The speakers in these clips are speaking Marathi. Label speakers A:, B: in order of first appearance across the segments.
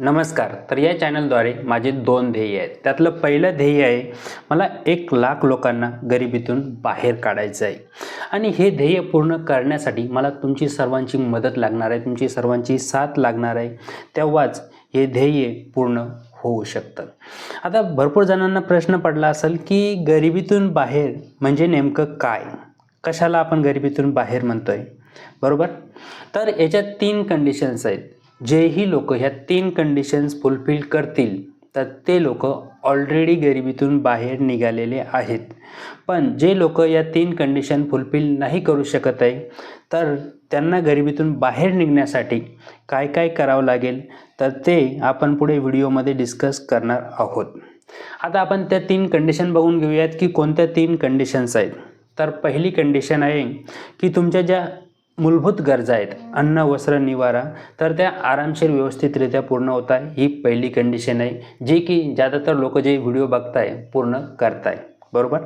A: नमस्कार. तर या चॅनलद्वारे माझे दोन ध्येय आहेत. त्यातलं पहिलं ध्येय आहे मला एक लाख लोकांना गरिबीतून बाहेर काढायचं आहे. आणि हे ध्येय पूर्ण करण्यासाठी मला तुमची सर्वांची मदत लागणार आहे तुमची सर्वांची साथ लागणार आहे. तेव्हाच हे ध्येय पूर्ण होऊ शकतं. आता भरपूर जणांना प्रश्न पडला असेल की गरिबीतून बाहेर म्हणजे नेमकं काय? कशाला आपण गरिबीतून बाहेर म्हणतो आहे बरोबर? तर याच्यात तीन कंडिशन्स आहेत. जेही लोक ह्या तीन कंडिशन्स फुलफिल करतील तर ते लोक ऑलरेडी गरिबीतून बाहेर निघालेले आहेत. पण जे लोक या तीन कंडिशन फुलफिल नाही करू शकत आहे तर त्यांना गरिबीतून बाहेर निघण्यासाठी काय काय करावं लागेल तर ते आपण पुढे व्हिडिओमध्ये डिस्कस करणार आहोत. आता आपण त्या तीन कंडिशन बघून घेऊयात की कोणत्या तीन कंडिशन्स आहेत. तर पहिली कंडिशन आहे की तुमच्या ज्या मूलभूत गरजा आहेत. अन्न वस्त्र निवारा तर त्या आरामशीर व्यवस्थितरित्या पूर्ण होत आहे ही पहिली कंडिशन आहे जी की ज्यादातर लोक जे व्हिडिओ बघताय पूर्ण करताय. बरोबर?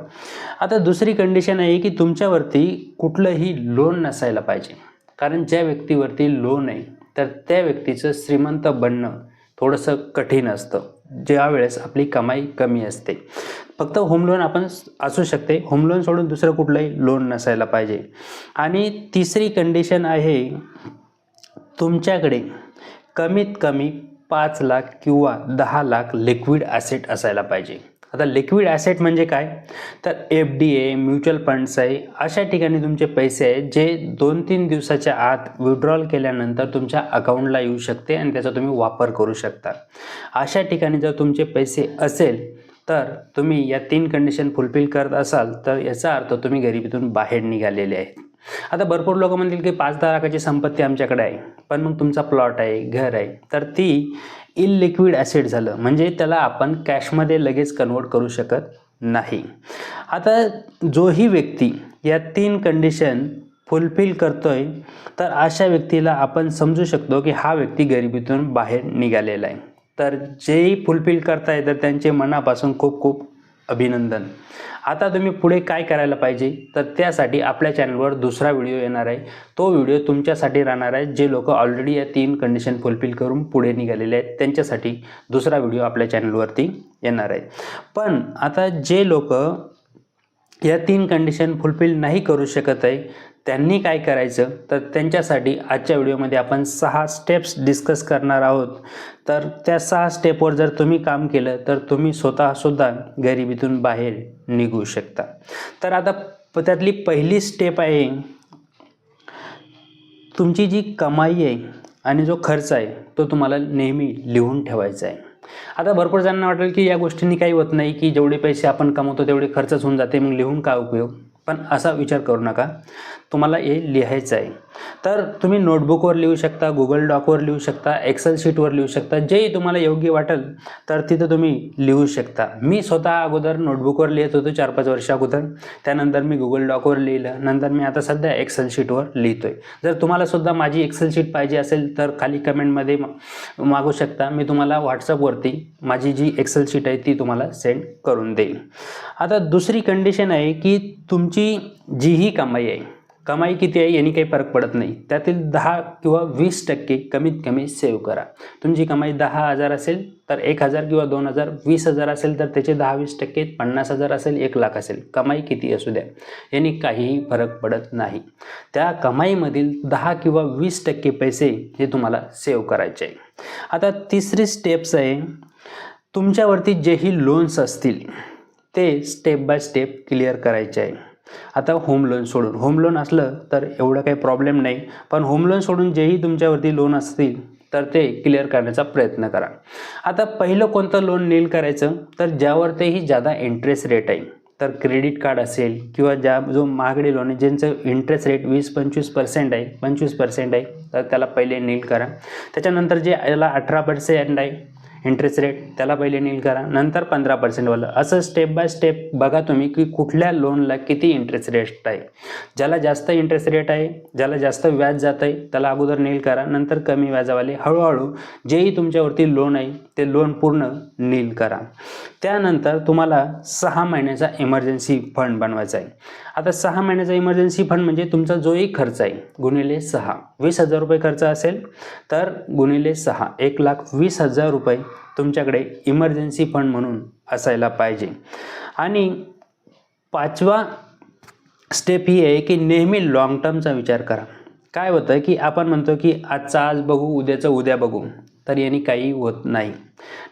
A: आता दुसरी कंडिशन आहे की तुमच्यावरती कुठलंही लोन नसायला पाहिजे. कारण ज्या व्यक्तीवरती लोन आहे तर त्या व्यक्तीचं श्रीमंत बनणं थोडंसं कठीण असतं. ज्या वेळेस आपली कमाई कमी असते. फक्त होम लोन आपण असू शकते. होम लोन सोडून दुसरं कुठलंही लोन नसायला पाहिजे. आणि तिसरी कंडिशन आहे तुमच्याकडे कमीत कमी पाच लाख किंवा दहा लाख लिक्विड ॲसेट असायला पाहिजे. आता लिक्विड ॲसेट म्हणजे काय? तर F D a mutual funds आहे. अशा ठिकाणी तुमचे पैसे आहेत जे दोन तीन दिवसाच्या आत विड्रॉल केल्यानंतर तुमच्या अकाउंटला येऊ शकते आणि त्याचा तुम्ही वापर करू शकता. अशा ठिकाणी जर तुमचे पैसे असेल तर तुम्ही या तीन कंडिशन फुलफिल करत असाल तर याचा अर्थ तुम्ही गरिबीतून बाहेर निघालेले आहेत. आता भरपूर लोक म्हणतील की पाच दहा लाखाची संपत्ती आमच्याकडे आहे पण मग तुमचा प्लॉट आहे घर आहे. तर ती इलिक्विड ॲसेट झालं. म्हणजे त्याला आपण कॅशमध्ये लगेच कन्वर्ट करू शकत नाही. आता जोही व्यक्ती या तीन कंडिशन फुलफिल करतोय तर अशा व्यक्तीला आपण समजू शकतो की हा व्यक्ती गरिबीतून बाहेर निघालेला आहे. तर जेही फुलफिल करताय तर त्यांचे मनापासून खूप खूप अभिनंदन. आता तुम्ही पुढे काय करायला पाहिजे? तर त्यासाठी आपल्या चॅनलवर दुसरा व्हिडिओ येणार आहे. तो व्हिडिओ तुमच्यासाठी राहणार आहे जे लोक ऑलरेडी या तीन कंडिशन फुलफिल करून पुढे निघालेले आहेत त्यांच्यासाठी दुसरा व्हिडिओ आपल्या चॅनलवरती येणार आहे. पण आता जे लोक या तीन कंडिशन फुलफिल नाही करू शकत आहे त्यांनी काय करायचं? तर त्यांच्यासाठी आजच्या व्हिडिओमध्ये आपण सहा स्टेप्स डिस्कस करणार आहोत. तर त्या सहा स्टेपवर जर तुम्ही काम केलं तर तुम्ही स्वतःसुद्धा गरिबीतून बाहेर निघू शकता. तर आता प- त्यातली पहिली स्टेप आहे तुमची जी कमाई आहे आणि जो खर्च आहे तो तुम्हाला नेहमी लिहून ठेवायचा आहे. आता भरपूर जणांना वाटेल की या गोष्टींनी काही होत नाही की जेवढे पैसे आपण कमवतो तेवढे खर्चच होऊन जाते मग लिहून काय उपयोग? पण असा विचार करू नका. तुम्हाला हे लिहायचं आहे. तर तुम्ही नोटबुकवर लिहू शकता गुगल डॉकवर लिहू शकता एक्सेल शीटवर लिहू शकता जेही तुम्हाला योग्य वाटेल तर तिथं तुम्ही लिहू शकता. मी स्वतः अगोदर नोटबुकवर लिहित होतो चार पाच वर्षा अगोदर. त्यानंतर मी गुगल डॉकवर लिहिलं. नंतर मी आता सध्या एक्सेल शीटवर लिहितो आहे जर तुम्हाला सुद्धा माझी एक्सेल शीट पाहिजे असेल तर खाली कमेंटमध्ये मागू शकता. मी तुम्हाला व्हॉट्सअपवरती माझी जी एक्सेल शीट आहे ती तुम्हाला सेंड करून देईल. आता दुसरी कंडिशन आहे की तुमची जीही कमाई आहे. कमाई किती आहे यांनी काही फरक पडत नाही. त्यातील दहा किंवा वीस टक्के कमीत कमी सेव्ह करा. तुमची कमाई दहा हजार असेल तर एक हजार किंवा दोन हजार वीस हजार असेल तर त्याचे दहा वीस टक्के पन्नास हजार असेल एक लाख असेल. कमाई किती असू द्या. यांनी काहीही फरक पडत नाही. त्या कमाईमधील दहा किंवा वीस टक्के पैसे हे तुम्हाला सेव्ह करायचे आहे. आता तिसरी स्टेप्स आहे तुमच्यावरती जेही लोन्स असतील ते स्टेप बाय स्टेप क्लिअर करायचे आहे. आता होम लोन सोडून. होम लोन असलं तर एवढं काही प्रॉब्लेम नाही. पण होम लोन सोडून जेही तुमच्यावरती लोन असतील तर ते क्लिअर करण्याचा प्रयत्न करा. आता पहिलं कोणतं लोन नील करायचं? तर ज्यावरतीही जादा इंटरेस्ट रेट आहे. तर क्रेडिट कार्ड असेल किंवा ज्या जो महागडे लोन आहे ज्यांचं इंटरेस्ट रेट वीस पंचवीस पर्सेंट आहे पंचवीस पर्सेंट आहे तर त्याला पहिले नील करा. त्याच्यानंतर जे याला अठरा पर्सेंट आहे इंटरेस्ट रेट त्याला पहिले नील करा नंतर पंधरा पर्सेंटवालं असं स्टेप बाय स्टेप बघा तुम्ही की कुठल्या लोनला किती इंटरेस्ट रेट आहे. ज्याला जास्त इंटरेस्ट रेट आहे ज्याला जास्त व्याज जात आहे त्याला अगोदर नील करा नंतर कमी व्याजावाले. हळूहळू जेही तुमच्यावरती लोन आहे ते लोन पूर्ण नील करा. त्यानंतर तुम्हाला सहा महिन्याचा इमर्जन्सी फंड बनवायचा आहे. आता सहा महिन्याचा इमर्जन्सी फंड म्हणजे तुमचा जोही खर्च आहे गुणिले सहा. वीस हजार रुपये खर्च असेल तर गुणिले सहा. एक लाख वीस हजार रुपये तुमच्याकडे इमर्जन्सी फंड म्हणून असायला पाहिजे. आणि पाचवा स्टेप ही आहे की नेहमी लाँग टर्मचा विचार करा. काय होतं की आपण म्हणतो की आजचा आज बघू उद्याचं उद्या बघू तर यांनी काही होत नाही.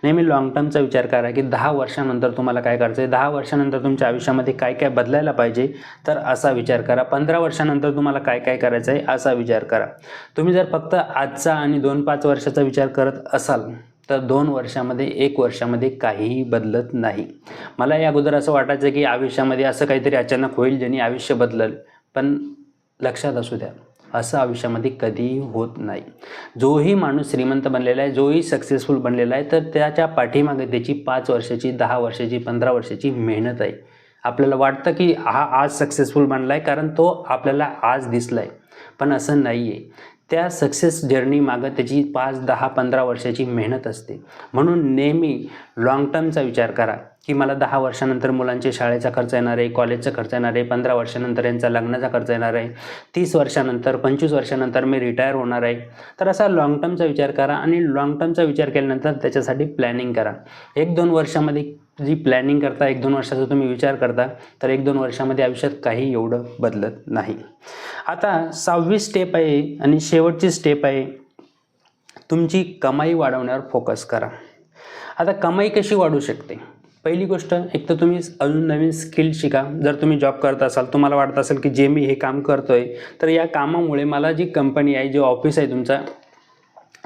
A: नेहमी लाँग टर्मचा विचार करा की दहा वर्षानंतर तुम्हाला काय करायचं आहे दहा वर्षानंतर तुमच्या आयुष्यामध्ये काय काय बदलायला पाहिजे? तर असा विचार करा. पंधरा वर्षानंतर तुम्हाला काय काय करायचं आहे असा विचार करा. तुम्ही जर फक्त आजचा आणि दोन पाच वर्षाचा विचार करत असाल तर दोन वर्षामध्ये एक वर्षामध्ये काहीही बदलत नाही. मला या अगोदर असं वाटायचं की आयुष्यामध्ये असं काहीतरी अचानक होईल ज्यांनी आयुष्य बदलल. पण लक्षात असू द्या असं आयुष्यामध्ये कधीही होत नाही. जोही माणूस श्रीमंत बनलेला आहे जोही सक्सेसफुल बनलेला आहे तर त्याच्या पाठीमागे त्याची पाच वर्षाची दहा वर्षाची पंधरा वर्षाची मेहनत आहे. आपल्याला वाटतं की हा आज सक्सेसफुल बनला आहे कारण तो आपल्याला आज दिसला आहे पण असं नाही आहे त्या सक्सेस जर्नी मागं त्याची पाच दहा पंधरा वर्षाची मेहनत असते. म्हणून नेहमी लाँग टर्मचा विचार करा. की मला दहा वर्षानंतर मुलांच्या शाळेचा खर्च येणार आहे कॉलेजचा खर्च येणार आहे पंधरा वर्षानंतर यांचा लग्नाचा खर्च येणार आहे तीस वर्षानंतर पंचवीस वर्षानंतर मी रिटायर होणार आहे. तर असा लाँग टर्मचा विचार करा आणि लाँग टर्मचा विचार केल्यानंतर त्याच्यासाठी प्लॅनिंग करा. एक दोन वर्षामध्ये जी प्लॅनिंग करता एक दोन वर्षाचा तुम्ही विचार करता तर एक दोन वर्षामध्ये आयुष्यात काही एवढं बदलत नाही. आता सहावी स्टेप आहे आणि शेवटची स्टेप आहे. तुमची कमाई वाढवण्यावर फोकस करा. आता कमाई कशी वाढू शकते? पहिली गोष्ट एक तर तुम्ही अजून नवीन स्किल शिका. जर तुम्ही जॉब करत असाल तुम्हाला वाटत असेल की जे मी हे काम करतो आहे तर या कामामुळे मला जी कंपनी आहे जे ऑफिस आहे तुमचा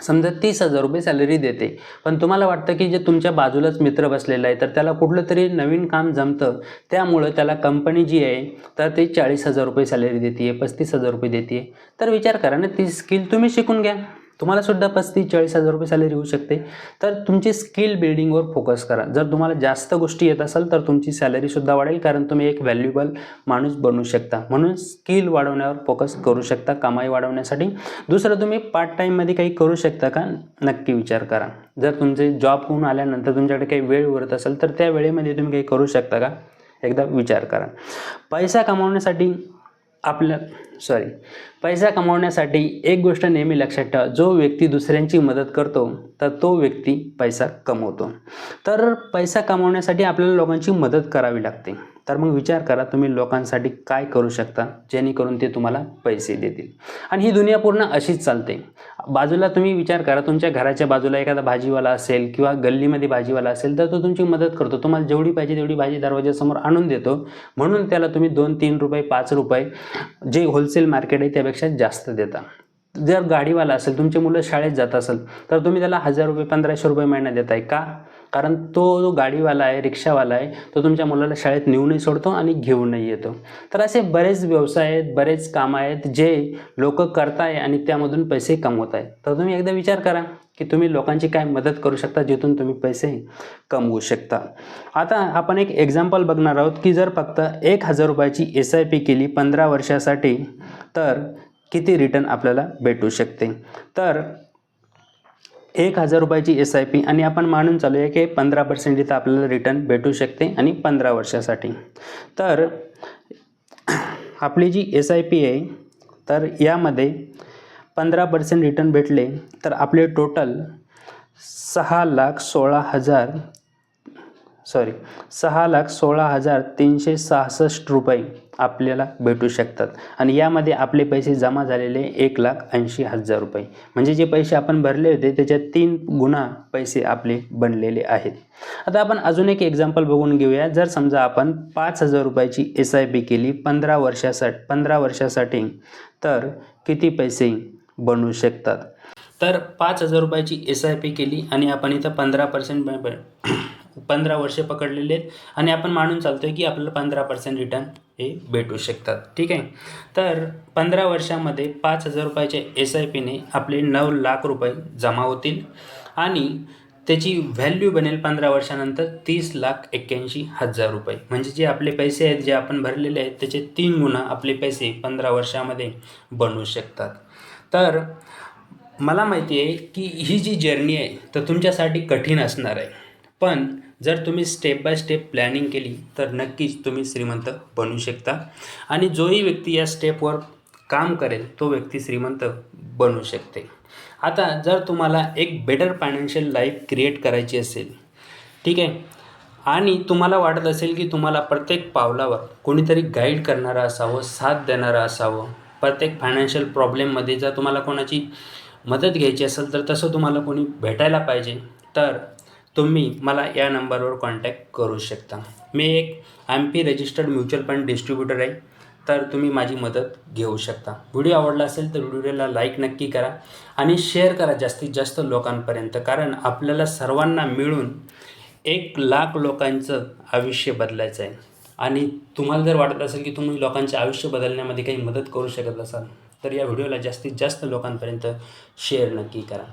A: समजा तीस हजार रुपये सॅलरी देते. पण तुम्हाला वाटतं की जे तुमच्या बाजूलाच मित्र बसलेला आहे तर त्याला कुठलं तरी नवीन काम जमतं. त्यामुळं त्याला कंपनी जी आहे तर ते चाळीस हजार रुपये सॅलरी देते आहे पस्तीस हजार रुपये देते आहे तर विचार करा ना ती स्किल तुम्ही शिकून घ्या. तुम्हाला सुद्धा पस्तीस चाळीस हजार रुपये सॅलरी होऊ शकते. तर तुमची स्किल बिल्डिंगवर फोकस करा. जर तुम्हाला जास्त गोष्टी येत असेल तर तुमची सॅलरीसुद्धा वाढेल कारण तुम्ही एक व्हॅल्युएबल माणूस बनू शकता. म्हणून स्किल वाढवण्यावर फोकस करू शकता कमाई वाढवण्यासाठी. दुसरं तुम्ही पार्ट टाईममध्ये काही करू शकता का? नक्की विचार करा. जर तुमचे जॉब होऊन आल्यानंतर तुमच्याकडे काही वेळ उरत असेल तर त्या वेळेमध्ये तुम्ही काही करू शकता का? एकदा विचार करा. पैसा कमावण्यासाठी आपल्या सॉरी पैसा कमावण्यासाठी एक गोष्ट नेहमी लक्षात ठेवा. जो व्यक्ती दुसऱ्यांची मदत करतो तर तो व्यक्ती पैसा कमवतो. तर पैसा कमावण्यासाठी आपल्याला लोकांची मदत करावी लागते. तर मग विचार करा तुम्ही लोकांसाठी काय करू शकता जेणेकरून ते तुम्हाला पैसे देतील. आणि ही दुनिया पूर्ण अशीच चालते. बाजूला तुम्ही विचार करा तुमच्या घराच्या बाजूला एखादा भाजीवाला असेल किंवा गल्लीमध्ये भाजीवाला असेल तर तो तुमची मदत करतो. तुम्हाला जेवढी पाहिजे तेवढी भाजी दरवाजासमोर आणून देतो. म्हणून त्याला तुम्ही दोन तीन रुपये पाच रुपये जे होलसेल मार्केट आहे त्यापेक्षा जास्त देता. जर गाडीवाला असेल तुमचे मुलं शाळेत जात असेल तर तुम्ही त्याला हजार रुपये पंधराशे रुपये महिना देताय का? कारण तो जो गाडीवाला आहे रिक्षावाला आहे तो तुमच्या मुलाला शाळेत नेऊनही सोडतो आणि घेऊनही येतो. तर असे बरेच व्यवसाय आहेत बरेच कामं आहेत जे लोक करताय आणि त्यामधून पैसे कमवत आहेत. तर तुम्ही एकदा विचार करा की तुम्ही लोकांची काय मदत करू शकता जिथून तुम्ही पैसे कमवू शकता. आता आपण एक एक्झाम्पल बघणार आहोत की जर फक्त एक हजार रुपयाची एस आय पी केली पंधरा वर्षासाठी तर किती रिटर्न आपल्याला भेटू शकते? तर एक हजार रुपयाची एस आय पी आणि आपण मानून चालू आहे की पंधरा पर्सेंट इथं आपल्याला रिटर्न भेटू शकते आणि पंधरा वर्षासाठी. तर आपली जी एस आय पी आहे तर यामध्ये पंधरा पर्सेंट रिटर्न भेटले तर आपले टोटल सहा लाख सोळा हजार सॉरी सहा लाख सोळा हजार तीनशे सहासष्ट रुपये आपल्याला भेटू शकतात. आणि यामध्ये आपले पैसे जमा झालेले एक लाख ऐंशी हजार रुपये. म्हणजे जे पैसे आपण भरले होते त्याच्यात तीन गुणा पैसे आपले बनलेले आहेत. आता आपण अजून एक एक्झाम्पल बघून घेऊया. जर समजा आपण पाच हजार रुपयाची एस आय पी केली पंधरा वर्षासाठी पंधरा वर्षासाठी तर किती पैसे बनू शकतात? तर पाच हजार रुपयाची एस आय पी केली आणि आपण इथं पंधरा पर्सेंट पंधरा वर्षे पकडलेले आहेत. आणि आपण मानून चालतोय की आपल्याला पंधरा पर्सेंट रिटर्न हे भेटू शकतात. ठीक आहे? तर पंधरा वर्षामध्ये पाच हजार रुपयाच्या एस आय पीने आपले नऊ लाख रुपये जमा होतील. आणि त्याची व्हॅल्यू बनेल पंधरा वर्षानंतर तीस लाख एक्क्याऐंशी हजार रुपये. म्हणजे जे आपले पैसे आहेत जे आपण भरलेले आहेत त्याचे तीन गुणा आपले पैसे पंधरा वर्षामध्ये बनू शकतात. तर मला माहिती आहे की ही जी जर्नी आहे तर तुमच्यासाठी कठीण असणार आहे. पण जर तुम्ही स्टेप बाय स्टेप प्लॅनिंग केली तर नक्कीच तुम्ही श्रीमंत बनू शकता. आणि जोही व्यक्ती या स्टेपवर काम करेल तो व्यक्ती श्रीमंत बनू शकते. आता जर तुम्हाला एक बेटर फायनान्शियल लाईफ क्रिएट करायची असेल ठीक आहे? आणि तुम्हाला वाटत असेल की तुम्हाला प्रत्येक पावलावर कोणीतरी गाईड करणारं असावं साथ देणारं असावं प्रत्येक फायनान्शियल प्रॉब्लेममध्ये जर तुम्हाला कोणाची मदत घ्यायची असेल तर तसं तुम्हाला कोणी भेटायला पाहिजे तर तुम्ही मला या नंबरवर कॉन्टॅक्ट करू शकता. मी एक M P registered mutual fund distributor आहे. तर तुम्ही माझी मदत घेऊ शकता. व्हिडिओ आवडला असेल तर व्हिडिओला लाईक नक्की करा आणि शेअर करा जास्तीत जास्त लोकांपर्यंत. कारण आपल्याला सर्वांना मिळून एक लाख लोकांचं आयुष्य बदलायचं आहे. आणि तुम्हाला जर वाटत असेल की तुम्ही लोकांचे आयुष्य बदलण्यामध्ये काही मदत करू शकत असाल तर या व्हिडिओला जास्तीत जास्त लोकांपर्यंत शेअर नक्की करा.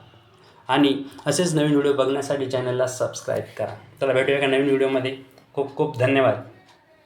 A: आणि असेच नवीन व्हिडिओ बघण्यासाठी चॅनलला सबस्क्राईब करा. चला भेटूया एका नवीन व्हिडिओमध्ये. खूप खूप धन्यवाद.